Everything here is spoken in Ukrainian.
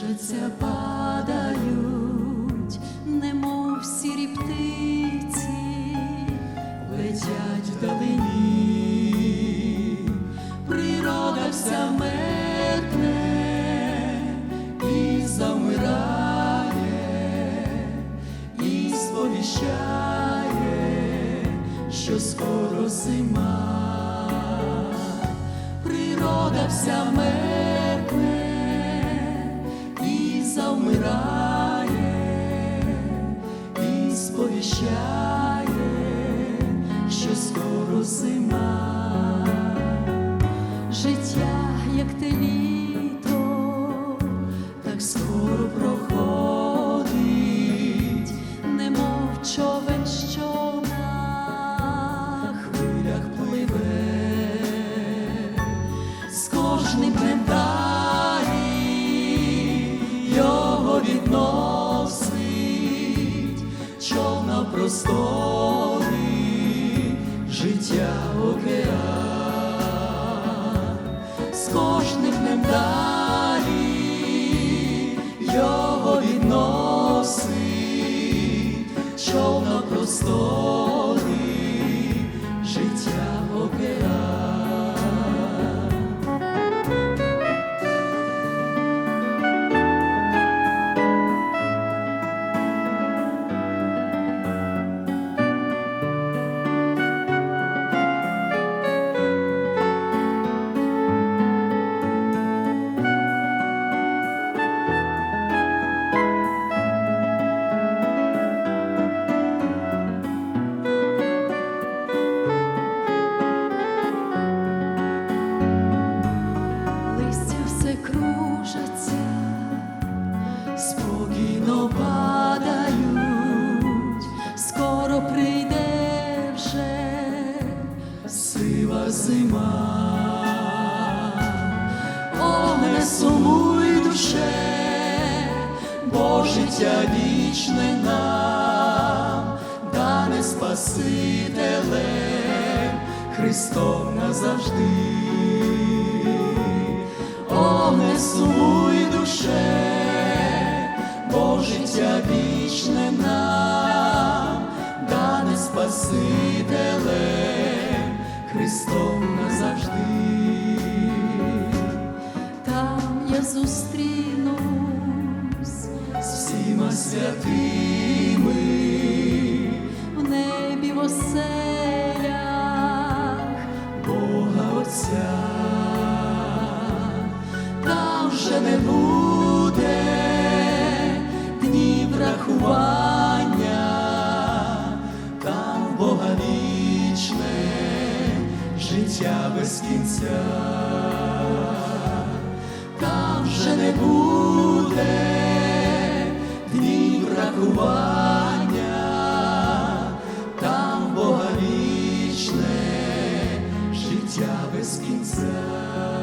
кружаться, падають, немов сірі птиці, летять вдалині, природа вся меркне і замирає, і сповіщає, що скоро зима. Природа вся меркне зима, життя, як те літо, так скоро проходить, немов човен, що на хвилях пливе. З кожним днем кожним кружаться, спокійно падають, скоро прийде вже сива зима, О, не сумуй душе, бо життя вічне нам, дане Спасителем Христом назавжди. О, сумуй душе, бо життя вічне нам, дане Спасителем Христом назавжди. Там я зустрінусь з всіма святими життя без кінця, там вже не буде днів рахування, там Бога вічне, життя без кінця.